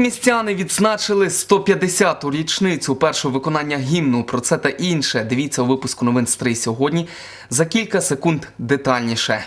містяни відзначили 150-ту річницю першого виконання гімну. Про це та інше. Дивіться у випуску новин «Стрий сьогодні. За кілька секунд детальніше.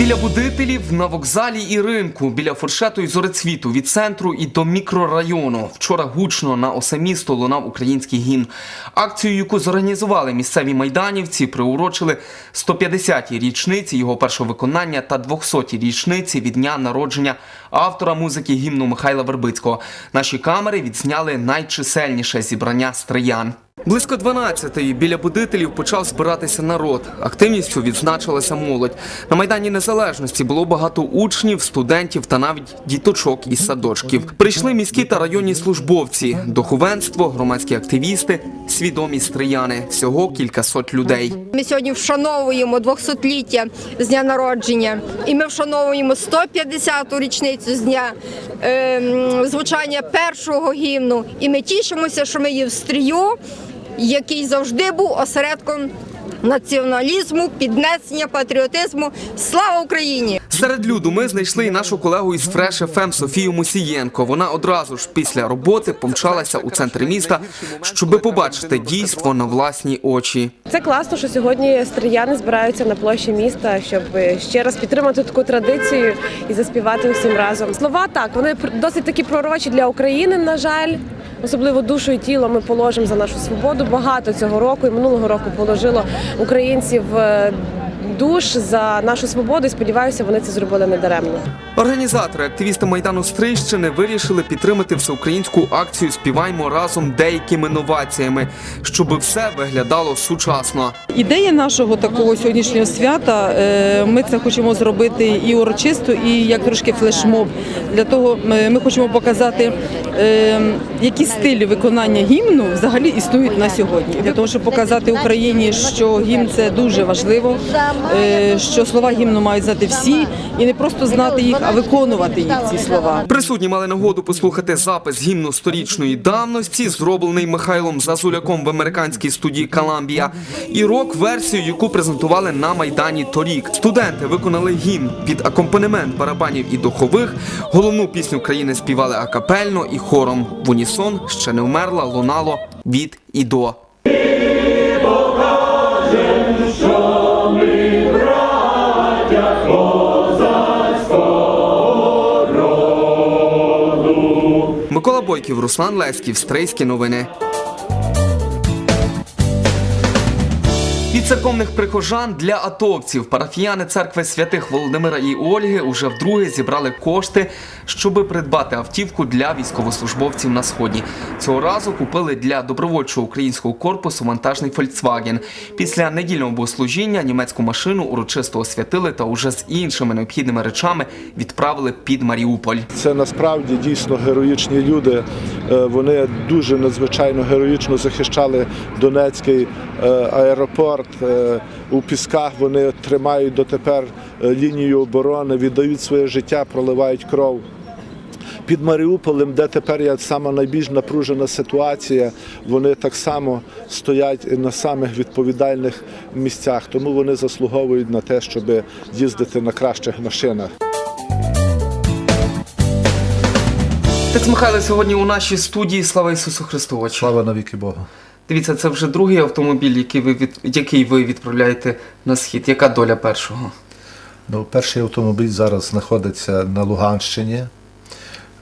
Біля будителів на вокзалі і ринку, біля фуршету і зорецвіту, від центру і до мікрорайону. Вчора гучно на усе місто лунав український гімн. Акцію, яку зорганізували місцеві майданівці, приурочили 150-й річниці його першого виконання та 200-й річниці від дня народження автора музики гімну Михайла Вербицького. Наші камери відзняли найчисельніше зібрання стриян. Близько 12-ї біля будителів почав збиратися народ. Активністю відзначилася молодь. На Майдані Незалежності було багато учнів, студентів та навіть діточок із садочків. Прийшли міські та районні службовці, духовенство, громадські активісти, свідомі стрияни. Всього кількасот людей. Ми сьогодні вшановуємо 200-ліття з дня народження, і ми вшановуємо 150-ту річницю з дня ем, звучання першого гімну. І ми тішимося, що ми є в стрію, який завжди був осередком націоналізму, піднесення патріотизму. Слава Україні! Серед люду ми знайшли і нашу колегу із Фреш ФМ Софію Мусієнко. Вона одразу ж після роботи помчалася у центр міста, щоби побачити дійство на власні очі. Це класно, що сьогодні стріяни збираються на площі міста, щоб ще раз підтримати таку традицію і заспівати усім разом. Слова так, вони пр- досить такі пророчі для України. На жаль, особливо душу і тіло ми положимо за нашу свободу. Багато цього року і минулого року положило українців е, душ за нашу свободу. І сподіваюся, вони це зробили недаремно. Організатори, активісти Майдану Стрийщини вирішили підтримати всеукраїнську акцію Співаймо разом деякими новаціями, щоб все виглядало сучасно. Ідея нашого такого сьогоднішнього свята. е, Ми це хочемо зробити і урочисто, і як трошки флешмоб. Для того е, ми хочемо показати, е, які стилі виконання гімну взагалі існують на сьогодні. Для того, щоб показати Україні, що гімн це дуже важливо, що слова гімну мають знати всі, і не просто знати їх, а виконувати їх ці слова. Присутні мали нагоду послухати запис гімну сторічної давності, зроблений Михайлом Зазуляком в американській студії Коламбія, і рок-версію, яку презентували на майдані торік. Студенти виконали гімн під акомпанемент барабанів і духових. Головну пісню країни співали акапельно і хором. В унісон ще не вмерла, лунало від і до. Микола Бойків, Руслан Леськів, Стрийські новини. Від церковних прихожан для атовців парафіяни церкви святих Володимира і Ольги уже вдруге зібрали кошти, щоби придбати автівку для військовослужбовців на сході. Цього разу купили для добровольчого українського корпусу вантажний Volkswagen. Після недільного богослужіння німецьку машину урочисто освятили та уже з іншими необхідними речами відправили під Маріуполь. Це насправді дійсно героїчні люди. Е, Вони дуже надзвичайно героїчно захищали Донецький е, аеропорт. Е, У Пісках вони тримають дотепер е, лінію оборони, віддають своє життя, проливають кров. Під Маріуполем, де тепер є сама найбільш напружена ситуація, вони так само стоять на самих відповідальних місцях, тому вони заслуговують на те, щоб їздити на кращих машинах. Михайло, сьогодні у нашій студії слава Ісусу Христу. Слава навіки Богу. Дивіться, це вже другий автомобіль, який ви від який ви відправляєте на схід. Яка доля першого? Ну, перший автомобіль зараз знаходиться на Луганщині.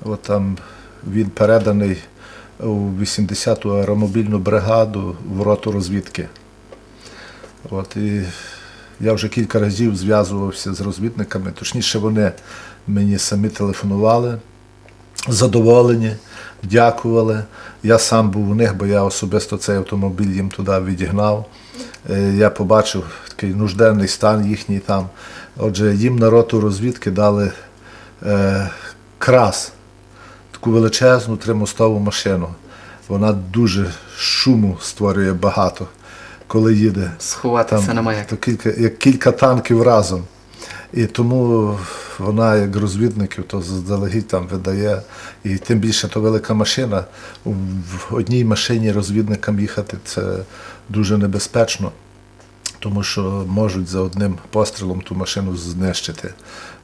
От там він переданий у 80-ту аеромобільну бригаду в роту розвідки. От, і я вже кілька разів зв'язувався з розвідниками, точніше, вони мені самі телефонували, задоволені, дякували. Я сам був у них, бо я особисто цей автомобіль їм туди відігнав. Е, Я побачив такий нужденний стан їхній там. Отже, їм на роту розвідки дали е, крас, таку величезну тримостову машину. Вона дуже шуму створює багато, коли їде. Сховатися немає. То кілька, як кілька танків разом. І тому вона, як розвідників, то заздалегідь там видає. І тим більше то велика машина. В одній машині розвідникам їхати це дуже небезпечно. тому що можуть за одним пострілом ту машину знищити.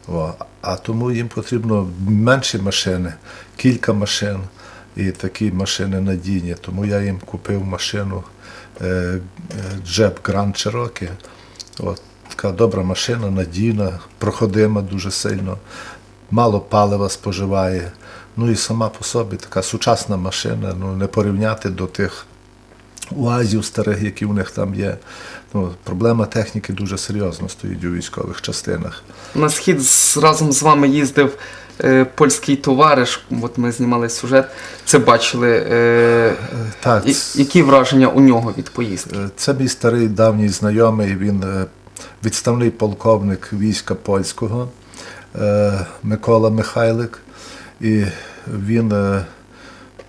О, а тому їм потрібно менші машини, кілька машин і такі машини надійні. Тому я їм купив машину е, е, Jeep Grand Cherokee. От, така добра машина, надійна, проходима дуже сильно, мало палива споживає. Ну і сама по собі така сучасна машина, ну не порівняти до тих уазів старих, які в них там є. Ну, проблема техніки дуже серйозно стоїть у військових частинах. На схід разом з вами їздив е, польський товариш. От ми знімали сюжет. Це бачили. Е, Так, і- які враження у нього від поїздки? Е, Це мій старий давній знайомий, він е, відставний полковник війська польського е, Микола Михайлик. І він е,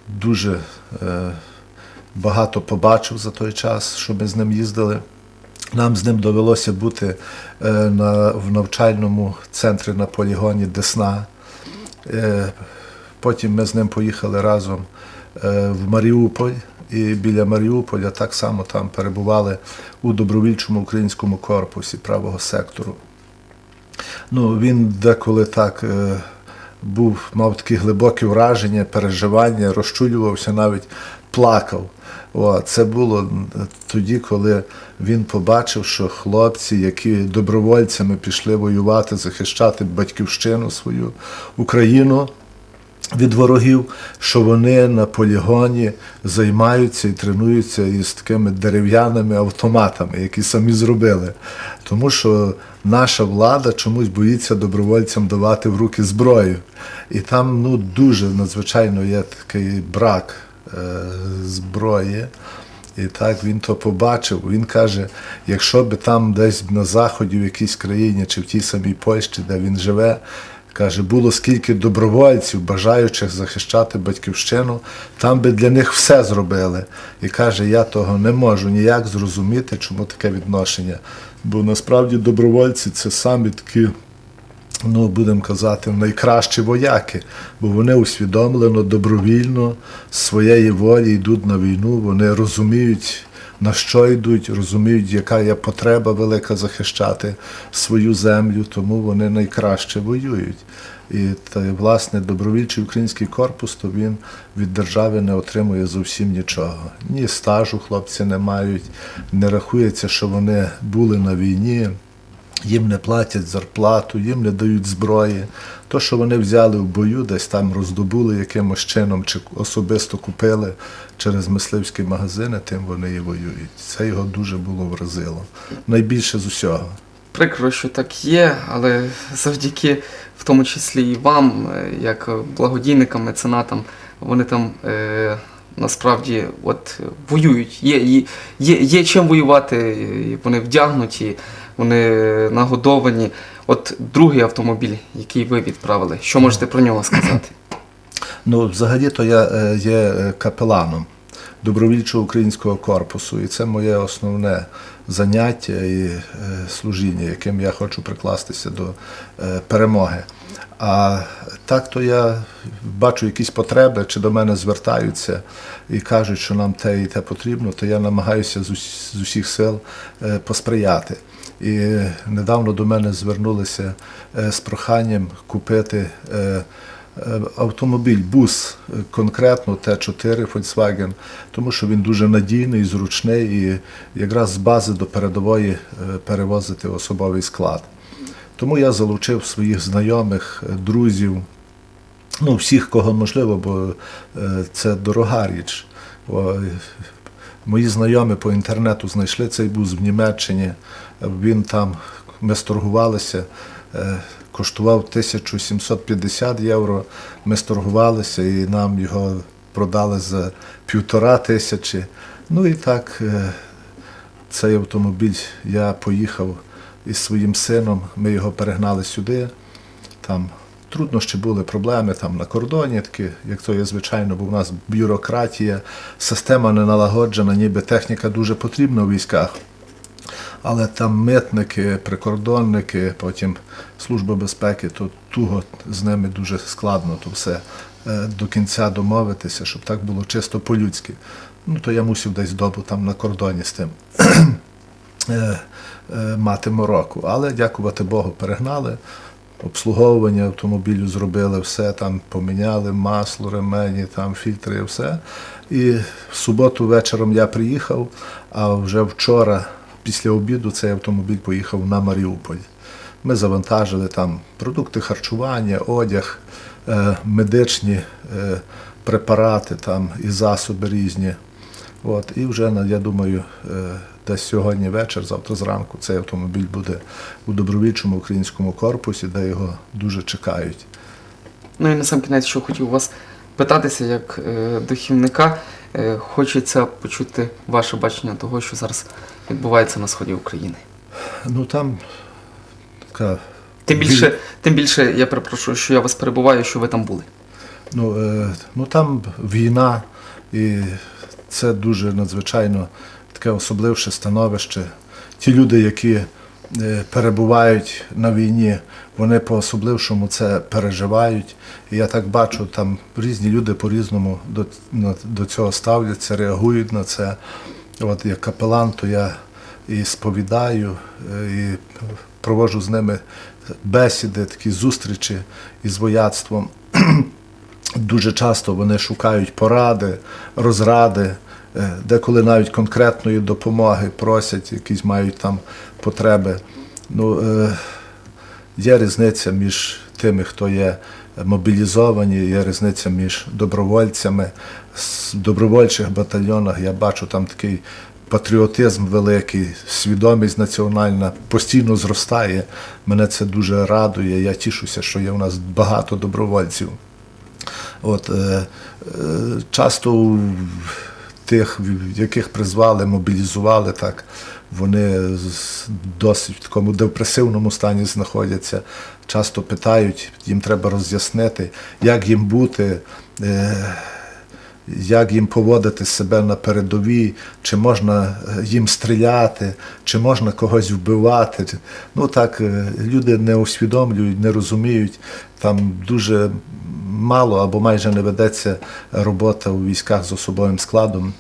дуже е, багато побачив за той час, що ми з ним їздили. Нам з ним довелося бути на, в навчальному центрі на полігоні Десна. Потім ми з ним поїхали разом в Маріуполь, і біля Маріуполя так само там перебували у добровільчому українському корпусі правого сектору. Ну, він деколи так е, був, мав такі глибокі враження, переживання, розчулювався, навіть плакав. О, це було тоді, коли він побачив, що хлопці, які добровольцями пішли воювати, захищати батьківщину свою Україну від ворогів, що вони на полігоні займаються і тренуються із такими дерев'яними автоматами, які самі зробили. Тому що наша влада чомусь боїться добровольцям давати в руки зброю. І там ну, дуже надзвичайно є такий брак е, зброї. І так він то побачив. Він каже: якщо би там десь на заході, в якійсь країні чи в тій самій Польщі, де він живе, каже, було скільки добровольців, бажаючих захищати батьківщину, там би для них все зробили. І каже, я того не можу ніяк зрозуміти, чому таке відношення. Бо насправді добровольці це самі такі ну, будемо казати, найкращі вояки, бо вони усвідомлено, добровільно, своєї волі йдуть на війну, вони розуміють, на що йдуть, розуміють, яка є потреба велика захищати свою землю, тому вони найкраще воюють. І та, власне добровільчий український корпус, то він від держави не отримує зовсім нічого. Ні стажу хлопці не мають, не рахується, що вони були на війні їм не платять зарплату, їм не дають зброї. То, що вони взяли в бою, десь там роздобули якимось чином, чи особисто купили через мисливські магазини, тим вони і воюють. Це його дуже було вразило. Найбільше з усього. Прикро, що так є, але завдяки в тому числі і вам, е, як благодійникам, меценатам, вони там е, насправді от воюють. Є, є, є, є чим воювати, вони вдягнуті, вони нагодовані. От другий автомобіль, який ви відправили, що можете про нього сказати? Ну, взагалі-то я е, є е, капеланом добровільчого українського корпусу, і це моє основне заняття і е, служіння, яким я хочу прикластися до перемоги. А так то я бачу якісь потреби, чи до мене звертаються і кажуть, що нам те і те потрібно, то я намагаюся з усіх сил посприяти. І недавно до мене звернулися е, з проханням купити е, е, автомобіль, бус конкретно Т4 Volkswagen, тому що він дуже надійний, зручний і якраз з бази до передової перевозити особовий склад. Тому я залучив своїх знайомих, друзів, ну, всіх, кого можливо, бо це дорога річ. Мої знайомі по інтернету знайшли цей бус в Німеччині. Він там, ми сторгувалися, е, коштував 1750 євро. Ми сторгувалися і нам його продали за півтора тисячі. Ну і так, е, цей автомобіль я поїхав із своїм сином, ми його перегнали сюди. Там труднощі були, проблеми там на кордоні, такі, як то є звичайно, бо в нас бюрократія, система не налагоджена, ніби техніка дуже потрібна у військах. Але там митники, прикордонники, потім Служба безпеки, то туго з ними дуже складно то все е, до кінця домовитися, щоб так було чисто по-людськи. Ну, то я мусив десь добу там на кордоні з тим. е, е, мати мороку. Але дякувати Богу, перегнали. Обслуговування автомобілю зробили все, там поміняли масло, ремені, там фільтри, все. І в суботу вечором я приїхав, а вже вчора, після обіду, цей автомобіль поїхав на Маріуполь. Ми завантажили там продукти харчування, одяг, е, медичні е, препарати там і засоби різні. От, і вже, я думаю, е, десь сьогодні вечір, завтра зранку, цей автомобіль буде у добровільчому українському корпусі, де його дуже чекають. Ну і на сам кінець, що хотів вас питатися, як духівника, хочеться почути ваше бачення того, що зараз відбувається на сході України. Ну там така Тим більше, тим більше я перепрошую, що я вас перебуваю, що ви там були. Ну, е, ну там війна, і це дуже надзвичайно таке особливше становище. Ті люди, які е, перебувають на війні, вони по-особлившому це переживають. І я так бачу, там різні люди по-різному до, до цього ставляться, реагують на це. От як капелан, то я і сповідаю, е, і проводжу з ними бесіди, такі зустрічі із вояцтвом. Дуже часто вони шукають поради, розради, е, деколи навіть конкретної допомоги просять, якісь мають там потреби. Ну, е, є різниця між тими, хто є мобілізовані, є різниця між добровольцями. З добровольчих батальйонах я бачу там такий патріотизм великий, свідомість національна постійно зростає. Мене це дуже радує. Я тішуся, що є у нас багато добровольців. От, е, е, часто тих, в- яких призвали, мобілізували, так, вони досить в такому депресивному стані знаходяться. Часто питають, їм треба роз'яснити, як їм бути. Е, як їм поводити себе на передовій, чи можна е, їм стріляти, чи можна когось вбивати. Ну так, е, люди не усвідомлюють, не розуміють. Там дуже мало або майже не ведеться робота у військах з особовим складом.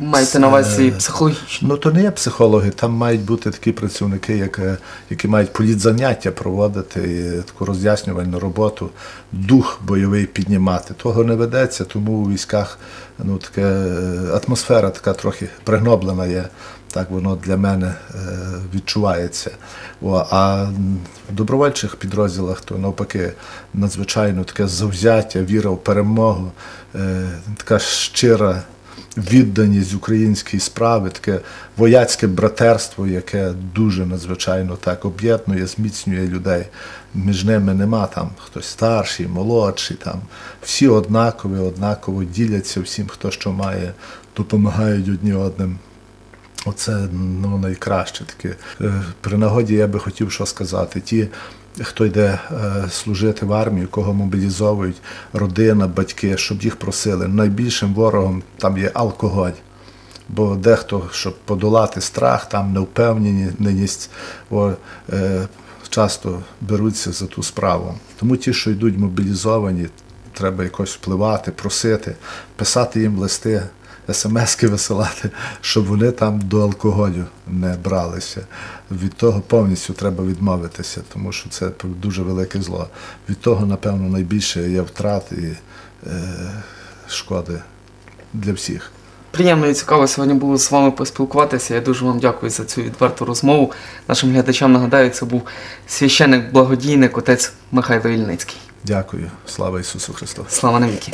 Маєте на увазі психологічно. Ну то не є психологи, там мають бути такі працівники, як, е, які мають політзаняття проводити, таку роз'яснювальну роботу, дух бойовий піднімати. Того не ведеться, тому у військах ну, таке, е, атмосфера така трохи пригноблена є. Так воно для мене е, відчувається. О, а в добровольчих підрозділах то навпаки надзвичайно таке завзяття, віра в перемогу, е, така щира відданість українській справі, таке вояцьке братерство, яке дуже надзвичайно так об'єднує, зміцнює людей. Між ними нема там хтось старший, молодший, там всі однакові, однаково діляться всім, хто що має, допомагають одні одним. Оце ну, найкраще таке. Е, При нагоді я би хотів що сказати. Ті, хто йде е, служити в армію, кого мобілізовують, родина, батьки, щоб їх просили. Найбільшим ворогом там є алкоголь. Бо дехто, щоб подолати страх, там невпевненість, о, е, часто беруться за ту справу. Тому ті, що йдуть мобілізовані, треба якось впливати, просити, писати їм листи, смски висилати, щоб вони там до алкоголю не бралися. Від того повністю треба відмовитися, тому що це дуже велике зло. Від того, напевно, найбільше є втрат і е, шкоди для всіх. Приємно і цікаво сьогодні було з вами поспілкуватися. Я дуже вам дякую за цю відверту розмову. Нашим глядачам нагадаю, це був священник благодійник отець Михайло Ільницький. Дякую. Слава Ісусу Христу! Слава навіки.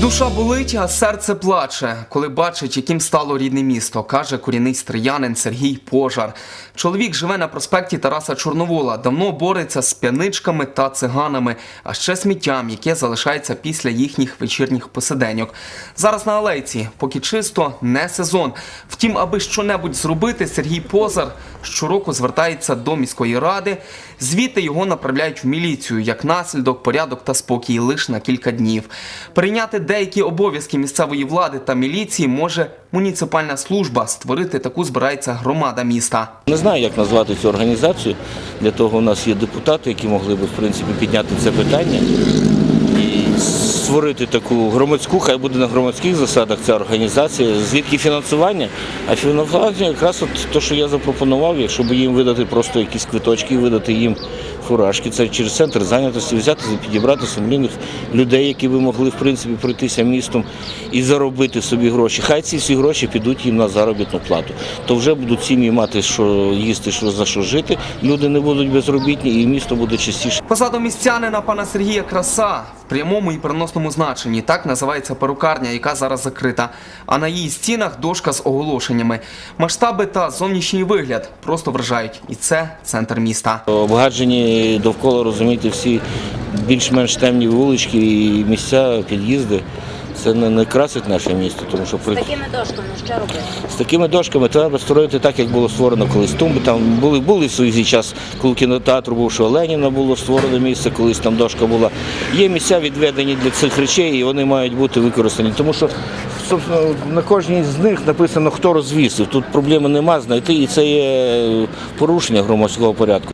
Душа болить, а серце плаче, коли бачить, яким стало рідне місто, каже корінний стріянин Сергій Пожар. Чоловік живе на проспекті Тараса Чорновола, давно бореться з п'яничками та циганами, а ще сміттям, яке залишається після їхніх вечірніх посиденьок. Зараз на алейці, поки чисто, не сезон. Втім, аби щонебудь зробити, Сергій Позар щороку звертається до міської ради. Звідти його направляють в міліцію як наслідок, порядок та спокій лише на кілька днів. Прийняти деякі обов'язки місцевої влади та міліції може муніципальна служба. Створити таку збирається громада міста. Не знаю, як назвати цю організацію. Для того у нас є депутати, які могли би в принципі підняти це питання і створити таку громадську, хай буде на громадських засадах ця організація. Звідки фінансування? А фінансування якраз от те, що я запропонував, якщо б їм видати просто якісь квиточки, видати їм фуражки, це через центр зайнятості взяти, підібрати сумлінних людей, які би могли в принципі пройтися містом і заробити собі гроші. Хай ці всі гроші підуть їм на заробітну плату. То вже будуть сім'ї мати що їсти, що за що жити. Люди не будуть безробітні, і місто буде частіше. Позаду містянина пана Сергія краса в прямому і переносному значенні. Так називається перукарня, яка зараз закрита. А на її стінах дошка з оголошеннями. Масштаби та зовнішній вигляд просто вражають. І це центр міста. Обгаджені довкола, розумієте, всі більш-менш темні вулички і місця, під'їзди. Це не, не красить наше місто, тому що при Такими дошками що робити? з такими дошками треба строїти так, як було створено колись. Тумби там були, були в свій час, коли кінотеатру був, що Леніна було створено місце, колись там дошка була. Є місця відведені для цих речей, і вони мають бути використані. Тому що собственно, на кожній з них написано, хто розвісив. Тут проблеми нема знайти, і це є порушення громадського порядку.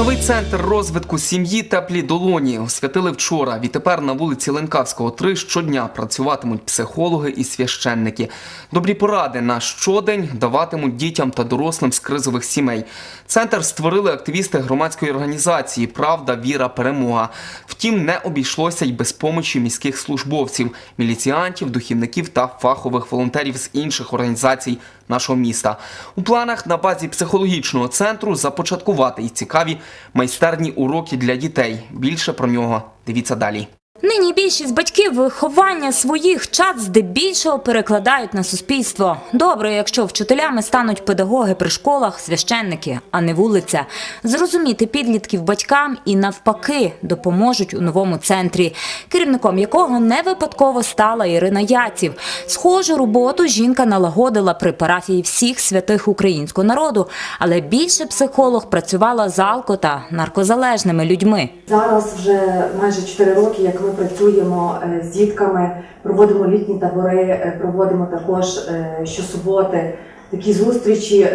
Новий центр розвитку сім'ї теплі долоні освятили вчора. Відтепер на вулиці Ленкавського 3 щодня працюватимуть психологи і священники. Добрі поради на щодень даватимуть дітям та дорослим з кризових сімей. Центр створили активісти громадської організації Правда, віра, перемога. Втім, не обійшлося й без помочі міських службовців, міліціантів, духівників та фахових волонтерів з інших організацій нашого міста. У планах на базі психологічного центру започаткувати і цікаві майстерні уроки для дітей. Більше про нього дивіться далі. Нині більшість батьків виховання своїх чад здебільшого перекладають на суспільство. Добре, якщо вчителями стануть педагоги при школах, священники, а не вулиця. Зрозуміти підлітків батькам і навпаки допоможуть у новому центрі, керівником якого не випадково стала Ірина Яців. Схожу роботу жінка налагодила при парафії всіх святих українського народу, але більше психолог працювала з алко та наркозалежними людьми. Зараз вже майже 4 роки, як ми працюємо е, з дітками, проводимо літні табори, е, проводимо також е, щосуботи такі зустрічі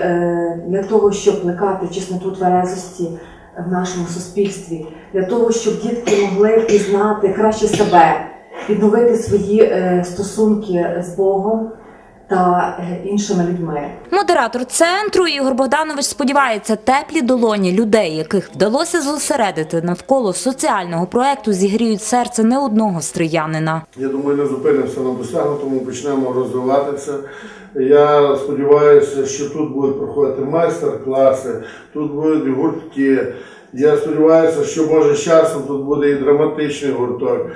для того, щоб плекати чесноту тверезості в нашому суспільстві, для того, щоб дітки могли пізнати краще себе, відновити свої стосунки з Богом та е, іншими людьми. Модератор центру Ігор Богданович сподівається, теплі долоні людей, яких вдалося зосередити навколо соціального проекту, зігріють серце не одного стріянина. Я думаю, не зупинимося на досягнутому, почнемо розвиватися. Я сподіваюся, що тут будуть проходити майстер-класи, тут будуть гуртки. Я сподіваюся, що може з часом тут буде і драматичний гурток.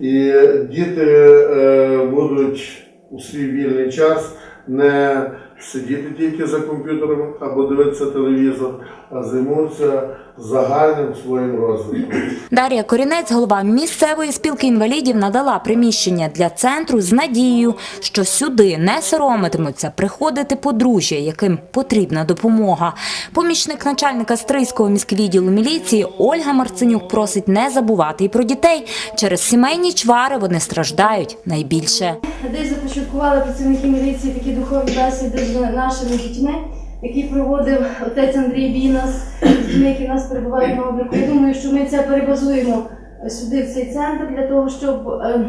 І діти е, будуть у свій вільний час не сидіти тільки за комп'ютером або дивитися телевізор, займуться загальним своїм розвитком. Дар'я Корінець, голова місцевої спілки інвалідів, надала приміщення для центру з надією, що сюди не соромитимуться приходити подружжя, яким потрібна допомога. Помічник начальника Стрийського міськвідділу міліції Ольга Марценюк просить не забувати і про дітей. Через сімейні чвари вони страждають найбільше. Десь започаткували працівники міліції такі духові бесіди з нашими дітьми, які проводив отець Андрій Бінас з які нас перебувають на обліку. Я думаю, що ми це перебазуємо сюди, в цей центр, для того, щоб е,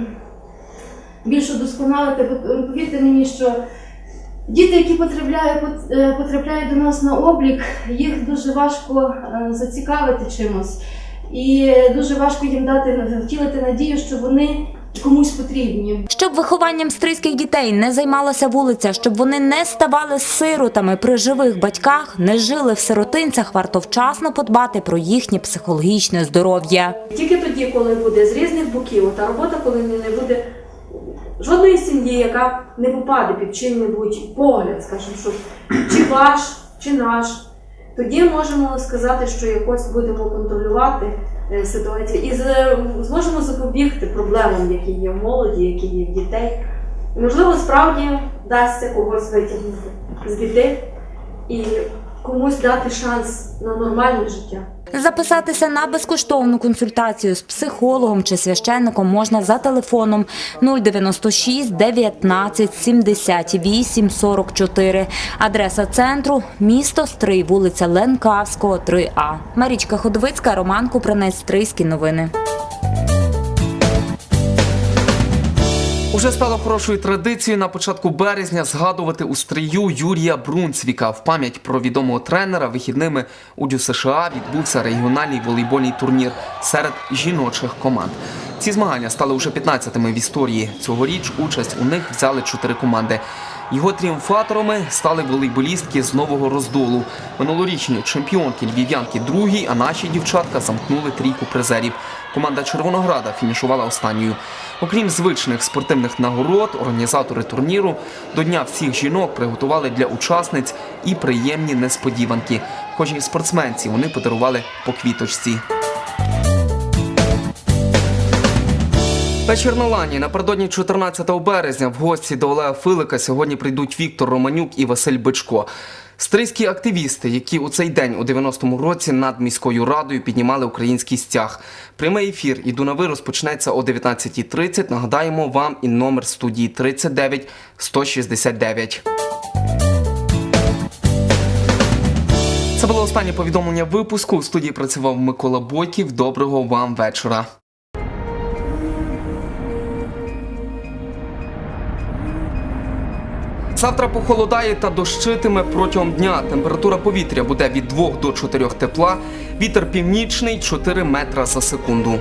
більш удосконалити. Бо, е, Повірте мені, що діти, які потрапляють, е, потрапляють до нас на облік, їх дуже важко е, зацікавити чимось. І дуже важко їм дати втілити надію, що вони комусь потрібні. Щоб вихованням стрийських дітей не займалася вулиця, щоб вони не ставали сиротами при живих батьках, не жили в сиротинцях, варто вчасно подбати про їхнє психологічне здоров'я. Тільки тоді, коли буде з різних боків та робота, коли не буде жодної сім'ї, яка не попаде під чим-небудь погляд, скажімо, що чи ваш, чи наш, тоді можемо сказати, що якось будемо контролювати ситуацію і зможемо запобігти проблемам, які є в молоді, які є в дітей. Можливо, справді вдасться когось витягнути з біди і комусь дати шанс на нормальне життя. Записатися на безкоштовну консультацію з психологом чи священником можна за телефоном 096 19 78 44. Адреса центру – місто Стрий, вулиця Ленкавського, 3А. Марічка Ходовицька, Роман Купранець, Стрийські новини. Уже стало хорошою традицією на початку березня згадувати у стрію Юрія Брунцвіка. В пам'ять про відомого тренера вихідними у Дю США відбувся регіональний волейбольний турнір серед жіночих команд. Ці змагання стали уже 15-ми в історії. Цьогоріч участь у них взяли чотири команди. Його тріумфаторами стали волейболістки з нового роздолу. Минулорічні чемпіонки львів'янки другі, а наші дівчатка замкнули трійку призерів. Команда Червонограда фінішувала останньою. Окрім звичних спортивних нагород, організатори турніру до Дня всіх жінок приготували для учасниць і приємні несподіванки. Кожній спортсменці вони подарували по квіточці. На лані напередодні 14 березня в гості до Олега Филика сьогодні прийдуть Віктор Романюк і Василь Бичко. Стрийські активісти, які у цей день у 90-му році над міською радою піднімали український стяг. Прямий ефір і Дунави розпочнеться о 19.30. Нагадаємо вам і номер студії 39 169. Це було останнє повідомлення випуску. У студії працював Микола Бойків. Доброго вам вечора. Завтра похолодає та дощитиме протягом дня. Температура повітря буде від 2 до 4 тепла. Вітер північний 4 метра за секунду.